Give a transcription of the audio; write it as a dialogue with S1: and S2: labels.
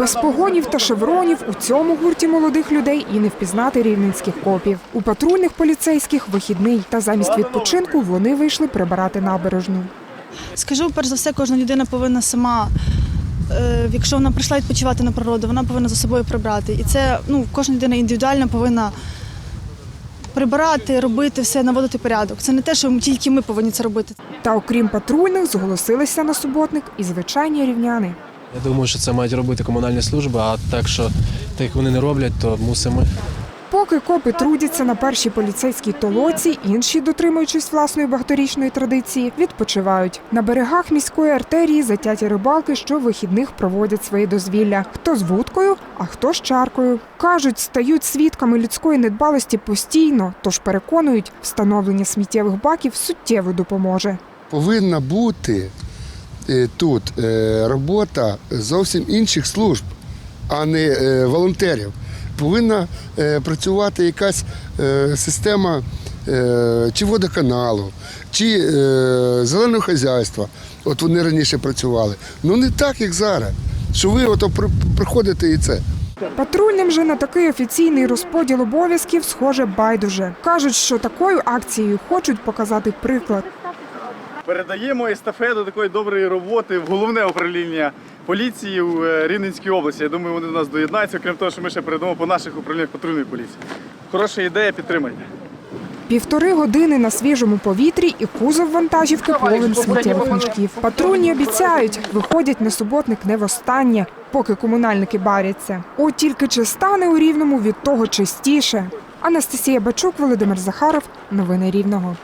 S1: Без погонів та шевронів у цьому гурті молодих людей і не впізнати рівненських копів. У патрульних поліцейських вихідний, та замість відпочинку вони вийшли прибирати набережну.
S2: Скажу, перш за все, кожна людина повинна сама, е, якщо вона прийшла відпочивати на природу, вона повинна за собою прибрати. І це ну, кожна людина індивідуально повинна прибирати, робити все, наводити порядок. Це не те, що тільки ми повинні це робити.
S1: Та окрім патрульних, зголосилися на суботник і звичайні рівняни.
S3: Я думаю, що це мають робити комунальні служби, а так що так як вони не роблять, то мусимо.
S1: Поки копи трудяться на першій поліцейській толоці, інші, дотримуючись власної багаторічної традиції, відпочивають. На берегах міської артерії затяті рибалки, що вихідних проводять свої дозвілля. Хто з вудкою, а хто з чаркою. Кажуть, стають свідками людської недбалості постійно, тож переконують, встановлення сміттєвих баків суттєво допоможе.
S4: повинна бути тут е, робота зовсім інших служб, а не е, волонтерів. Повинна е, працювати якась е, система е, чи водоканалу, чи е, зеленого хазяйства. От вони раніше працювали. Ну не так, як зараз. Що ви ото приходите і це.
S1: Патрульним же на такий офіційний розподіл обов'язків схоже байдуже. Кажуть, що такою акцією хочуть показати приклад.
S5: Передаємо естафету такої доброї роботи в головне управління поліції в е, Рівненській області. Я думаю, вони до нас доєднаються, крім того, що ми ще передамо по наших управліннях патрульної поліції. Хороша ідея, підтримайте.
S1: Півтори години на свіжому повітрі і кузов вантажівки повен сміттєвих мішків. Патрульні обіцяють, виходять на суботник не востаннє, поки комунальники баряться. От тільки чи стане у рівному від того чистіше. Анастасія Бачук, Володимир Захаров. Новини Рівного.